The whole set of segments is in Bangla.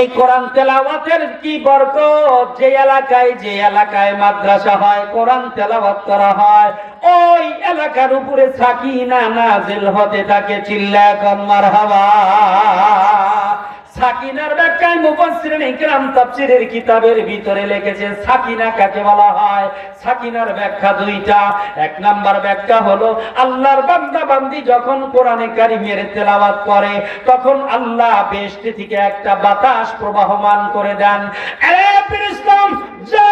এই কোরআন তেলাওয়াতের কি বরকত? যে এলাকায় যে এলাকায় মাদ্রাসা হয়, কোরআন তেলাওয়াত করা হয়, ওই এলাকার উপরে সাকিনা নাজিল হতে থাকে। চিল্লা কম্মার মারহাবা। সাকিনার ব্যাখ্যায় মুফাসসিরিন ইকরাম তাফসীরের কিতাবের ভিতরে লিখেছে, সাকিনা কাকে বলা হয়? সাকিনার ব্যাখ্যা দুইটা। এক নাম্বার ব্যাখ্যা হলো, আল্লাহর বান্দা বান্দি যখন কোরআনে কারিমের তেলাওয়াত করে, তখন আল্লাহ বেহেশত থেকে একটা বাতাস প্রবাহমান করে দেন। আরে ফেরেশতাম, যা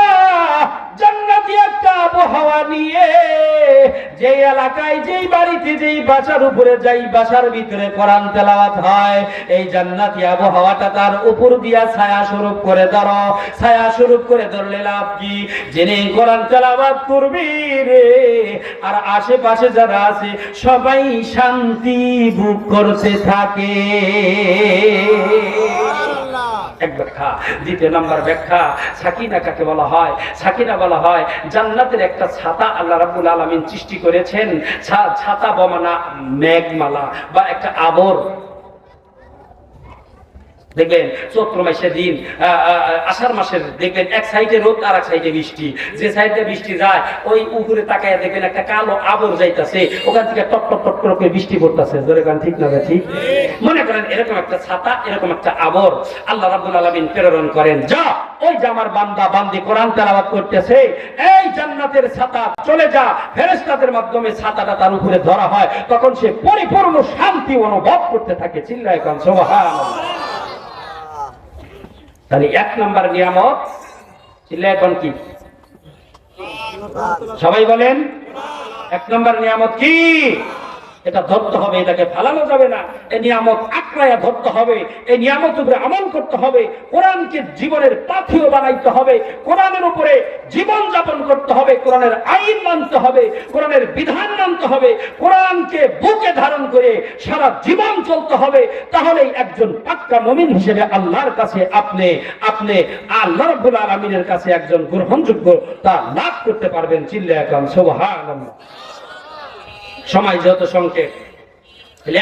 জান্নাতি একটা আবহাওয়া নিয়ে যে এলাকায় যেই বাড়িতে যেই বাসার উপরে যেই বাসার ভিতরে কোরআন তেলাওয়াত হয়, এই জান্নাতি আবহাওয়াটা তার উপর দিয়া ছায়া স্বরূপ করে ধরো। ছায়া স্বরূপ করে ধরলে লাভ কি? যিনি কোরআন তেলাওয়াত করবি রে, আর আশেপাশে যারা আছে, সবাই শান্তি ভোগ করতে থাকে। এক ব্যাখ্যা, দ্বিতীয় নম্বর ব্যাখ্যা, সাকিনা কাকে বলা হয়? সাকিনা বলা হয়, জান্নাতের একটা ছাতা আল্লাহ রাবুল আলমিন সৃষ্টি করেছেন। ছাতা বমানা মেঘমালা বা একটা আবর। দেখবেন চৈত্র মাসের দিন আষাঢ় মাসের দেখবেন এক সাইডে রোদ আর এক সাইডে বৃষ্টি। যে সাইডে বৃষ্টি যায়, ওই উপরে তাকায় দেখবেন একটা কালো আবর যাইতাছে, ওখান থেকে টপ টপ টপ করে বৃষ্টি পড়তেছে। ধরে গান, ঠিক না ঠিক? মনে করেন এরকম একটা ছাতা, এরকম একটা আবর আল্লাহ রাব্বুল আলামিন প্রেরণ করেন। যা, ওই যে আমার বান্দা বান্দি কোরআন তেলাওয়াত করতেছে, এই জান্নাতের ছাতা, চলে যা। ফেরেশতাদের মাধ্যমে ছাতাটা তার উপরে ধরা হয়, তখন সে পরিপূর্ণ শান্তি অনুভব করতে থাকে। চিল্লায় কান, সুবহানাল্লাহ। তাহলে এক নম্বর নিয়ামত চিল্লায় এখন কি? সবাই বলেন এক নম্বর নিয়ামত কি? এটা ধরতে হবে, এটাকে ফালানো যাবে না। এই নিয়ামত আক্রায়া ধরতে হবে এই নিয়ামত উপরে আমল করতে হবে, কোরআনকে জীবনের পাথিও বানাইতে হবে, কোরআনের উপরে জীবন যাপন করতে হবে, কোরআনের আইন মানতে হবে, কোরআনের বিধান মানতে হবে, কোরআনকে বুকে ধারণ করে সারা জীবন চলতে হবে। তাহলেই একজন পাক্কা মমিন হিসেবে আল্লাহর কাছে আপনি আপনি আল্লাহ রাব্বুল আলামিনের কাছে একজন গ্রহণযোগ্য তা লাভ করতে পারবেন। চিল্লা এখন সুবহানাল্লাহ। সময় যত সংক্ষেপ।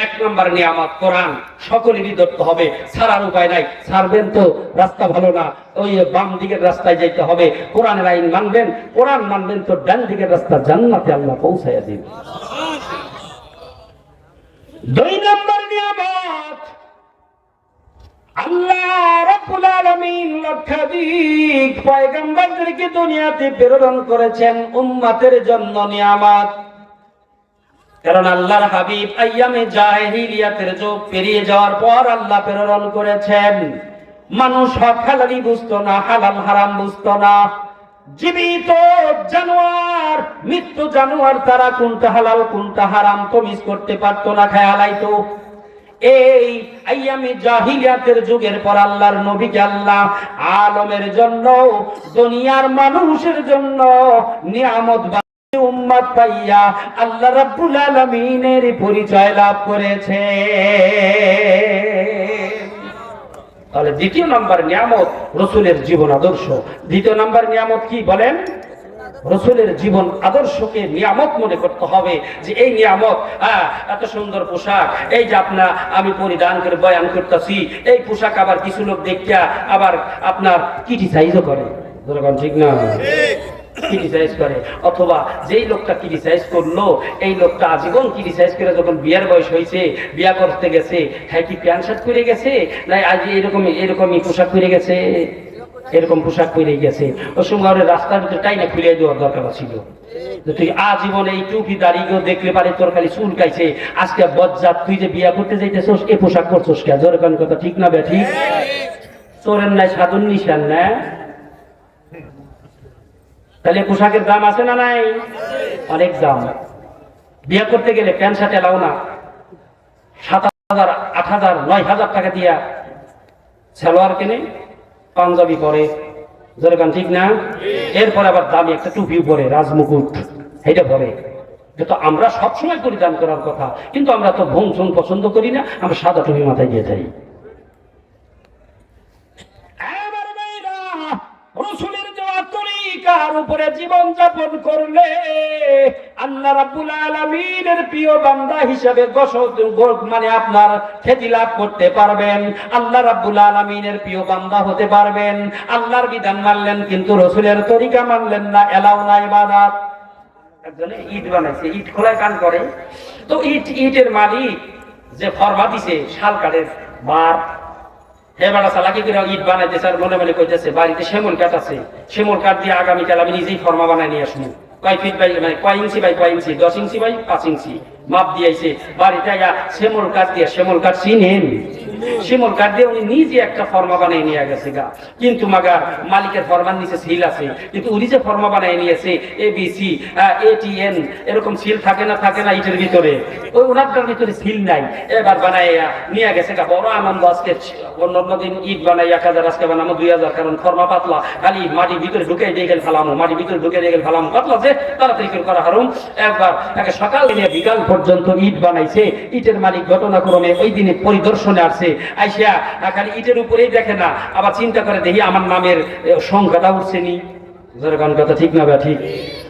এক নম্বর নিয়ামত, কোরআন সকলেরই ধরতে হবে, ছাড়ার উপায় নাই। ছাড়বেন তো, রাস্তা ভালো না। ওই বাম দিকের রাস্তায় যাইতে হবে। কোরআনের আইন মানবেন, কোরআন মানবেন তো ডান দিকের রাস্তা জান্নাতে আল্লাহ পৌঁছাইয়া দিন দুই নম্বর নিয়ামত, আল্লাহ রাব্বুল আলামিন লক্ষাধিক পয়গম্বরদেরকে দুনিয়াতে প্রেরণ করেছেন উম্মতের জন্য নিয়ামত। কারণ আল্লাহর হাবিব জাহিলিয়াতের যুগ পেরিয়ে যাওয়ার পর আল্লাহ প্রেরণ করেছেন। মানুষ হক হালালি না, হালাল হারাম না। জীবিত জানোয়ার, মৃত্যু জানোয়ার তারা কোনটা হালাল, কোনটা হারাম তো মিস করতে পারতো না খেয়ালাইতো এই আইয়ামি জাহিলিয়াতের যুগের পর আল্লাহর নবীকে আল্লাহ আলমের জন্য, দুনিয়ার মানুষের জন্য নিয়ামত উম্মত পাইয়া আল্লাহ রাব্বুল আলামিনের পরিচয় লাভ করেছে। তাহলে দ্বিতীয় নম্বর নিয়ামত রসুলের জীবন আদর্শ। দ্বিতীয় নম্বর নিয়ামত কি বলেন? রসুলের জীবন আদর্শকে নিয়ামত মনে করতে হবে যে এই নিয়ামত এত সুন্দর পোশাক, এই যে আপনার আমি পরিধান করে বয়ান করতেছি, এই পোশাক আবার কিছু লোক দেখিয়া আবার আপনার ক্রিটিসাইজও করে। ঠিক না? ক্রিটিসাইজ করে। অথবা যেই লোকটা ক্রিটিসাইজ করল এই লোকটা আজীবন ক্রিটিসাইজ করে যখন বিয়ার বয়স হয়েছে বিয়া করতে গেছে হ্যাঁ কি প্যান্ট শার্ট করে গেছে না আজ এরকম এরকমই পোশাক করে গেছে? এরকম পোশাক পরে গেছে। ওর সঙ্গে ওর রাস্তার ভিতরে টাইনা খুলে দেওয়ার দরকার ছিল। তুই আজীবন এই টুপি দাঁড়িয়ে দেখলে পারে তোর খালি চুল কাইছে। আজকে বজ্জাত তুই যে বিয়া করতে যাইতেছোস এ পোশাক করছোস কে? জোর কথা ঠিক না বে ঠিক? চোরের নাই সাধুন নিশান না? তাহলে পোশাকের দাম আছে না নাই? অনেক দাম। বিয়ে করতে গেলে প্যান্ট শার্ট এলাও না। সাত হাজার, আট হাজার, নয় হাজার টাকা দিয়া সালোয়ার কেনে পাঞ্জাবি পরে। যেরকম ঠিক না? এরপর আবার দামি একটা টুপি পরে, রাজমুকুট এটা পরে। তো আমরা সবসময় পরিধান করার কথা। কিন্তু আমরা তো ভং পছন্দ করি না, আমরা সাদা টুপি মাথায় দিয়ে যাই এবার মেয়েরা, রসুলের দেওয়া তরিকার উপরে জীবন যাপন করলে? আল্লাহ রাব্বুল আলামিনের প্রিয় বান্দা হিসেবে মানে আপনার খ্যাতি লাভ করতে পারবেন। আল্লাহ রাব্বুল আলামিনের প্রিয় বান্দা হতে পারবেন। আল্লাহর বিধান মানলেন কিন্তু রসুলের তরিকা মানলেন না, এলাও না ইবাদত। একজনে ইট বানাইছে ইট খোলায় কান করে। তো ইট ইটের মালিক যে ফরমা দিছে, শাল কাঠের বার বেড়া চালাকি করে ইট বানাইতেছে আর মনে মনে কইতেছে, বাড়িতে শ্যামল কাঠ আছে শিমুল কাঠ দিয়ে আগামীকাল আমি নিজেই ফর্মা বানাই নিয়ে আসব। কয় ফিট বাই মানে কয় ইঞ্চি বাই কয় ইঞ্চি? দশ ইঞ্চি বাই পাঁচ ইঞ্চি। মাপ দিয়েছে, বাড়িতে শ্যামল কাঠ দিয়ে শ্যামল কাঠ চিনেন শিমুল কাঠ দিয়ে উনি নিজে একটা ফর্মা বানিয়ে নিয়ে গেছে গা। কিন্তু মাগার মালিকের ফরমান নিচে সিল আছে। কিন্তু উনি যে ফর্মা বানিয়ে নিয়েছে A B C A T N এরকম সিল থাকে না থাকে না ইটের ভিতরে। ওই ওনারটার ভিতরে সিল নাই। এবার বানাইয়া নিয়ে গেছে গা। বড় আনন্দ আজকে অন্য অন্য দিন ইট বানাই এক হাজার আজকে বানাবো দুই হাজার, কারণ ফর্মা পাতলা। খালি মাটির ভিতরে ঢুকে দিয়ে গেল ফেলামো মাটির ভিতরে ঢুকে দিয়ে গেল ফেলামো। পাতলা যে, তাড়াতাড়ি করে করা হারুম। একবার একে সকাল বিকাল পর্যন্ত ইট বানাইছে। ইটের মালিক ঘটনাক্রমে ওই দিনে পরিদর্শনে আসছে আইসা আইসিয়া খালি ইটের উপরেই দেখে না। আবার চিন্তা করে দেখি আমার নামের সংখ্যাটা উঠছে নি। কথা ঠিক না ঠিক?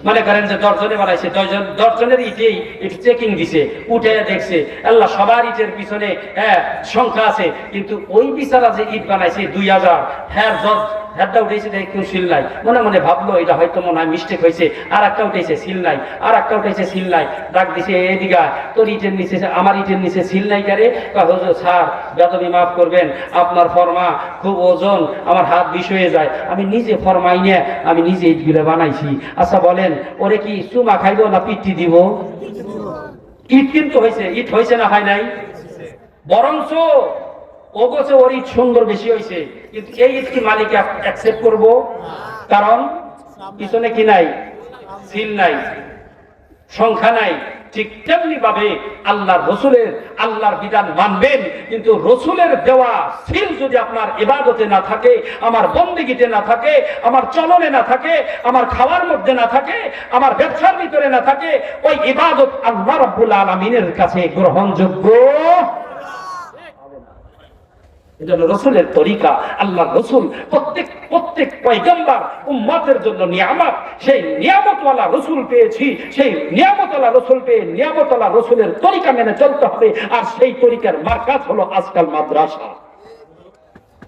মনে করেন যে দশজনে বানাইছে দশজন দশজনের ইটেই ইট চেকিং দিছে উঠে দেখছে। আল্লাহ সবার ইটের পিছনে হ্যাঁ সংখ্যা আছে, কিন্তু ওই বিচারা যে ইট বানাইছে, দুই হাজার হ্যাঁ জজ হ্যাঁটা উঠেছে দেখে কেউ সিল নাই। মনে মনে ভাবলো, এটা হয়তো মনে হয় মিস্টেক হয়েছে। আর একটা উঠেছে সিল নাই। আর একটা উঠেছে সিল নাই। ডাক দিছে এদিকে তোর ইটের নিচে আমার ইটের নিচে সিল নাই কারে হুজুর, স্যার বেতনি মাফ করবেন। আপনার ফর্মা খুব ওজন, আমার হাত বিষ হয়ে যায়। আমি নিজে ফরমাই নিয়ে, আমি নিজে ইটগুলো বানাইছি। আচ্ছা বলেন ওরে কি চুমা খাইব না পিটি দিব? ইট কিন্তু হয়েছে ইট হয়েছে না হয় নাই? বরঞ্চ ও বলছে ওর ইট সুন্দর বেশি হয়েছে কিন্তু এই ইট কি মালিক অ্যাকসেপ্ট করব? কারণ পিছনে কি নাই? সিল নাই। সংখ্যা নাই। ঠিক তেমনি ভাবে আল্লাহর রসুলের, আল্লাহর বিধান মানবেন। কিন্তু রসুলের দেওয়া সিল যদি আপনার ইবাদতে না থাকে, আমার বন্দিগিতে না থাকে, আমার চলনে না থাকে, আমার খাওয়ার মধ্যে না থাকে, আমার ব্যবসার ভিতরে না থাকে, ওই ইবাদত আল্লাহ রব্বুল আলমিনের কাছে গ্রহণযোগ্য। এটা হলো রসুলের তরিকা আল্লাহ রসুল প্রত্যেক প্রত্যেক পয়গম্বর উম্মাদের জন্য নিয়ামত। সেই নিয়ামতওয়ালা রসুল পেয়েছি সেই নিয়ামতওয়ালা রসুল পেয়ে নিয়ামতওয়ালা রসুলের তরিকা মেনে চলতে হবে আর সেই তরিকার মার্কাজ হলো আজকাল মাদ্রাসা।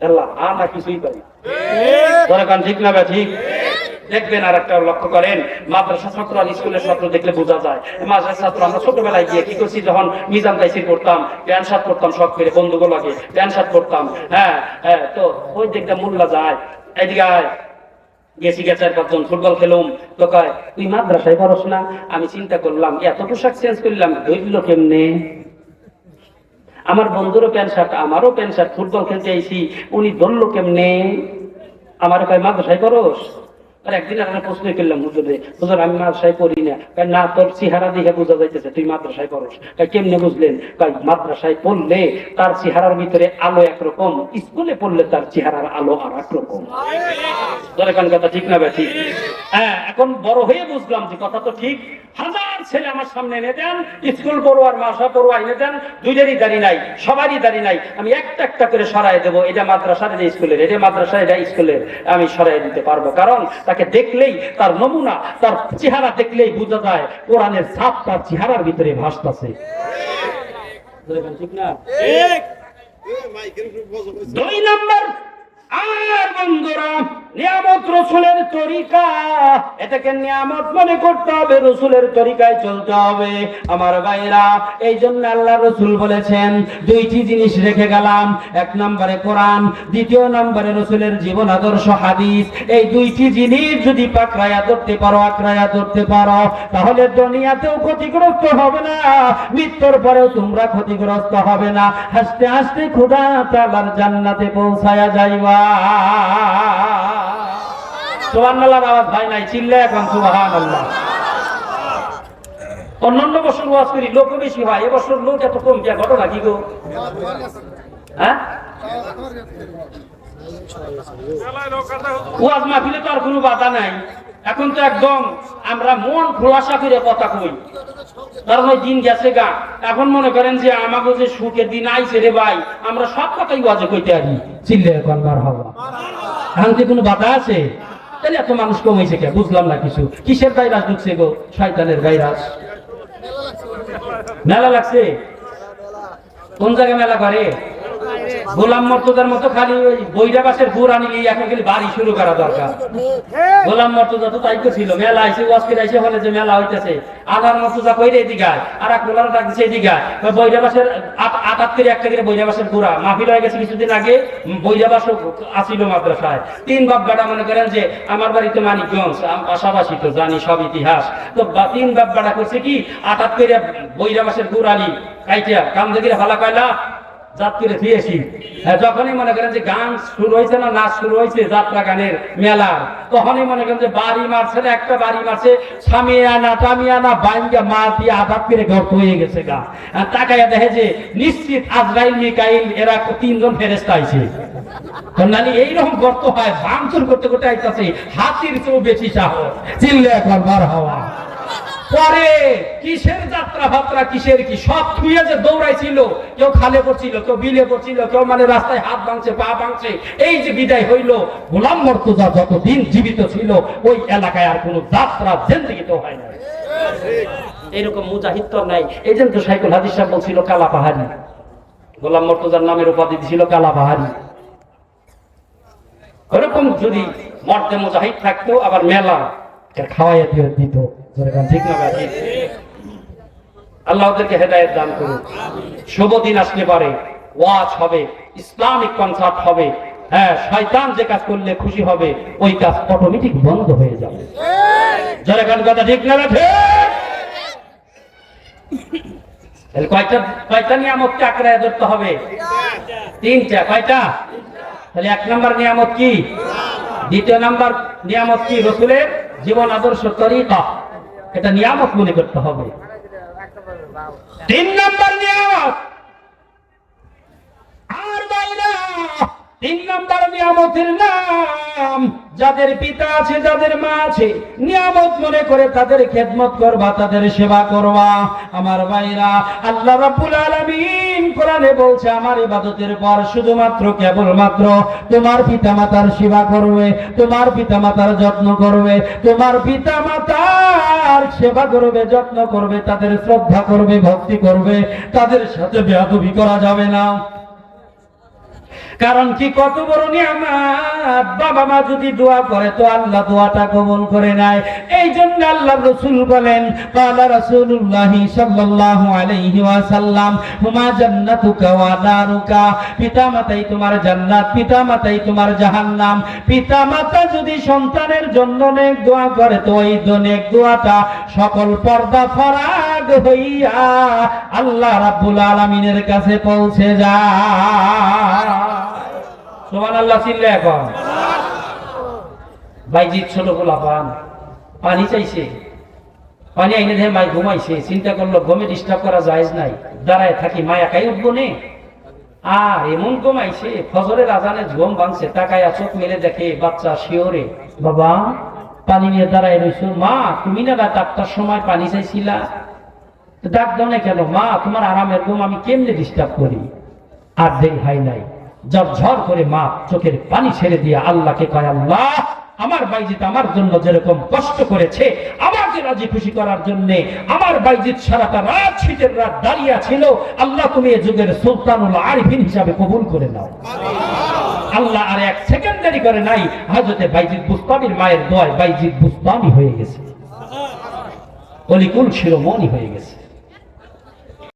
আল্লাহ আমরা কিছুই পারি ঠিক। না ঠিক? দেখবেন আর একটা লক্ষ্য করেন, মাদ্রাসা ছাত্র আর স্কুলের ছাত্র দেখলে বোঝা যায়। মাদ্রাসা ছাত্র, আমরা ছোটবেলায় গিয়ে কি করছি, যখন মিজান তাইসির করতাম প্যান্ট শার্ট করতাম সব করে বন্ধুগুলো লাগে, প্যান্ট শার্ট করতাম হ্যাঁ হ্যাঁ তো ওই দেখতে মোল্লা যায়। এদিকে গেছি গেছে পাঁচজন, ফুটবল খেলুম। তো কয়, তুই মাদ্রাসায় পড়স না? আমি চিন্তা করলাম এত পোশাক চেঞ্জ করলাম ধরল কেমনে? আমার বন্ধুরও প্যান্ট শার্ট, আমারও প্যান্ট শার্ট, ফুটবল খেলতে আইছি, উনি ধরলো কেমনে? আমার কয়, মাদ্রাসায় পড়স? আর একদিন আমরা প্রশ্ন করলাম, হুজুরে হুজুর, আমি মাদ্রাসায় পড়ি না। না, তোর চেহারা দেখে বোঝা যাইতেছে, তুই মাদ্রাসায় পড়স। কেমনে বুঝলেন? মাদ্রাসায় পড়লে তার চেহারার ভিতরে আলো একরকম, স্কুলে পড়লে তার চেহারার আলো আর একরকম। কথা ঠিক না ব্যাঠি হ্যাঁ এখন বড় হয়ে বুঝলাম যে কথা তো ঠিক। হাজার ছেলে আমার সামনে এনে দেন স্কুল পড়ুয়ার মাসা পড়ুয়া এনে দেন দুইটারই দাড়ি নাই সবারই দাড়ি নাই। আমি একটা একটা করে সরাই দেবো এটা মাদ্রাসার এটা স্কুলের এটা মাদ্রাসা এটা স্কুলের। আমি সরাই দিতে পারব কারণ তাকে দেখলেই তার নমুনা তার চেহারা দেখলেই বোঝা যায় কোরআনের ছাপ তার চেহারার ভিতরে ভাসতেছে। ঠিক। না? দুই নম্বর আর বন্ধুরা, নিয়ামত রসুলের তরিকা, এটাকে নিয়ামত মনে করতে হবে, রসুলের তরিকায় চলতে হবে। আমার ভাইরা এই জন্য আল্লাহ রসুল বলেছেন, দুইটি জিনিস রেখে গেলাম। এক নম্বরে কোরআন, দ্বিতীয় নম্বরে রসুলের জীবন আদর্শ হাদিস। এই দুইটি জিনিস যদি পাকড়ায়া ধরতে পারো, আঁকড়ায়া ধরতে পারো, তাহলে দুনিয়াতেও ক্ষতিগ্রস্ত হবে না, মৃত্যুর পরেও তোমরা ক্ষতিগ্রস্ত হবে না। হাসতে হাসতে খুদা তালার জান্নাতে পৌঁছায়া যাইবা। সুবহানাল্লাহর আওয়াজ ভাই নাই চিল্লে এখন সুবহানাল্লাহ। অন্যান্য বছর ওয়াজ করি লোক বেশি হয়, এবছর লোক এত কম, কে ঘটনা কি গো? হ্যাঁ? ওয়াজ মাহফিলে তো আর কোনো বাধা নাই। এখন তো একদম আমরা মন খোলাসা করে কথা কই। কারণ ওই দিন গেছে গা। এখন মনে করেন যে আমাকে যে সুখের দিন আইছে রে ভাই, আমরা সব কথাই ওয়াজে কইতে পারি। চিল্লে এখন বার হবা এখন কোনো বাধা আছে? তাহলে এত মানুষ কমেছে কে? বুঝলাম না কিছু। কিসের ভাইরাস ঢুকছে গো? শয়তানের ভাইরাস। মেলা লাগছে? কোন জায়গায় মেলা করে গোলাম মর্তদার মতো খালি ওই বইরা বাসের গুড় আনিলি এখন খালি বাড়ি শুরু করা দরকার। গোলাম মর্তজা তো তাই ছিল মেলা আইসে ওয়াজকে আইসে হলে যে মেলা হইতেছে। আধার মর্তজা কইরে এদিকে আর এক গোলার ডাকছে এদিকে বইরা আটাত করে একটা করে বইরা বাসের গুড়া মাহফিল হয়ে গেছে কিছুদিন আগে উম, বইরা বাস আসিল মাদ্রাসায়। তিন বাপ বেটা মনে করেন যে আমার বাড়িতে মানিকগঞ্জ পাশাপাশি তো জানি সব ইতিহাস। তো তিন বাপ বেটা করছে কি আটাত করে বইরা বাসের আনি কাইটিয়া কাম দেখে ভালা কয়লা করে দিয়েছি হ্যাঁ, যখনই মনে করেন যে গান শুরু হয়েছে না নাচ শুরু হয়েছে যাত্রা গানের মেলা তখনই মনে করেন যে বাড়ি মারছে না একটা বাড়ি মারছে সামিয়ানা টামিয়ানা বাইঙ্গা মা দিয়ে আঘাত করে গর্ত হয়ে গেছে গা। তাকাইয়া দেখে যে নিশ্চিত আজরাইল মিকাইল এরা তিনজন ফেরেস্তা আইছে। নানি এইরকম গর্ত হয় ভাঙচুর করতে করতে আইতাছে হাতির চেয়েও বেশি সাহস চিল্লে করবার হওয়া। পরে কিসের যাত্রা ফাত্রা কিসের কি? সব থুয়ে যে দৌড়াইছিল, কেউ খালে পড়ছিল, কেউ বিলে পড়ছিল, কেউ মানে রাস্তায় হাত ভাঙছে, পা ভাঙছে, এই যে বিদায় হইল, গোলাম মর্তুজা যতদিন জীবিত ছিল, ওই এলাকায় আর কোনো যাত্রা জেন্দিগিতে হয় না এরকম মুজাহিদ তো নাই। এই জন্য তো সাইকুল হাদিস সাহেব বলছিল, কালা পাহাড়ি। গোলাম মর্তুজার নামের উপাধি ছিল কালা পাহাড়ি। ওরকম যদি মর্দে মুজাহিদ থাকতো, আবার মেলা খাওয়াইয়া দিত। আল্লাহ ওদেরকে হেদায়েত দান করুন শুভ দিন আসতে পারে, ওয়াজ হবে, ইসলামিক কনসার্ট হবে হ্যাঁ শয়তান যে কাজ করলে খুশি হবে, ওই কাজ অটোমেটিক বন্ধ হয়ে যাবে। গান কথা ঠিক না কয়টা কয়টা ধরতে হবে? তিনটা, কয়টা? তাহলে এক নম্বর নিয়ামত কি? দ্বিতীয় নাম্বার নিয়ামত কি? রসুলের জীবন আদর্শ তরিকা। এটা নিয়ামত মনে করতে হবে। তিন নম্বর নিয়ামত। আর বাইরা তিন নম্বর নিয়ামতের নাম, যাদের পিতা আছে, যাদের মা আছে, নিয়ামত মনে করে তাদের খেদমত করবা, তাদের সেবা করবা। আমার ভাইরা, আল্লাহ রাব্বুল আলামিন কোরআনে বলছে, আমার ইবাদতের পর শুধুমাত্র কেবলমাত্র তোমার পিতা মাতার সেবা করবে, তোমার পিতা মাতার যত্ন করবে, তোমার পিতা মাতার সেবা করবে, যত্ন করবে, তাদের শ্রদ্ধা করবে, ভক্তি করবে, তাদের সাথে বেয়াদবি করা যাবে না। কারণ কি কত বড় নিয়ামত? বাবা মা যদি দোয়া করে তো আল্লাহ দোয়াটা কবুল করে নেয়। এই জন্য আল্লাহ রসুল বলেন, কালা রাসূলুল্লাহ সাল্লাল্লাহু আলাইহি ওয়াসাল্লাম, হুমা জান্নাতুকা ওয়া নারুকা? পিতামাতাই তোমার জান্নাত, পিতামাতাই তোমার জাহান্নাম। পিতামাতা যদি সন্তানের জন্য নেক দোয়া করে, তো ওই নেক দোয়াটা সকল পর্দা ফরাগ হইয়া আল্লাহ রাব্বুল আলামিনের কাছে পৌঁছে যায়। সোমান আল্লাহ চিল্লে এখন। বাইজিৎ ছোট গোলা পান পানি চাইছে। পানি আইনে দেখে মাই ঘুমাইছে, চিন্তা করল ঘুমে ডিস্টার্ব করা যায় নাই। দাঁড়ায় থাকি মা একাই উঠবো নে? আর এমন ঘুমাইছে, ফজরের আজানে ঘুম ভাঙছে, তাকায় চোখ মেলে দেখে বাচ্চা শিওরে, বাবা, পানি নিয়ে দাঁড়ায় রইছো? মা, তুমি না রাত আটটার সময় পানি চাইছিলা? ডাক দাও না কেন? মা, তোমার আরামের ঘুম আমি কেমনে ডিস্টার্ব করি? আর দেখ ভাই নাই। ঝর ঝর করে মা চোখের পানি ছেড়ে দিয়ে আল্লাহকে কয়, আল্লাহ, আমার বাইজিৎ আমার জন্য যেরকম কষ্ট করেছে, আমাকে রাজি খুশি করার জন্য আমার বাইজিৎ সারাটা রাত শীতের রাত দাঁড়িয়ে ছিল, আল্লাহ তুমি এ যুগের সুলতানুল আরিফিন হিসাবে কবুল করে নাও। আল্লাহ আর এক সেকেন্ডারি করে নাই হাজতে বাইজিৎ বুস্তামির মায়ের দোয়ায় বাইজিৎ বুস্তামি হয়ে গেছে। অলিকুল শিরোমণি হয়ে গেছে।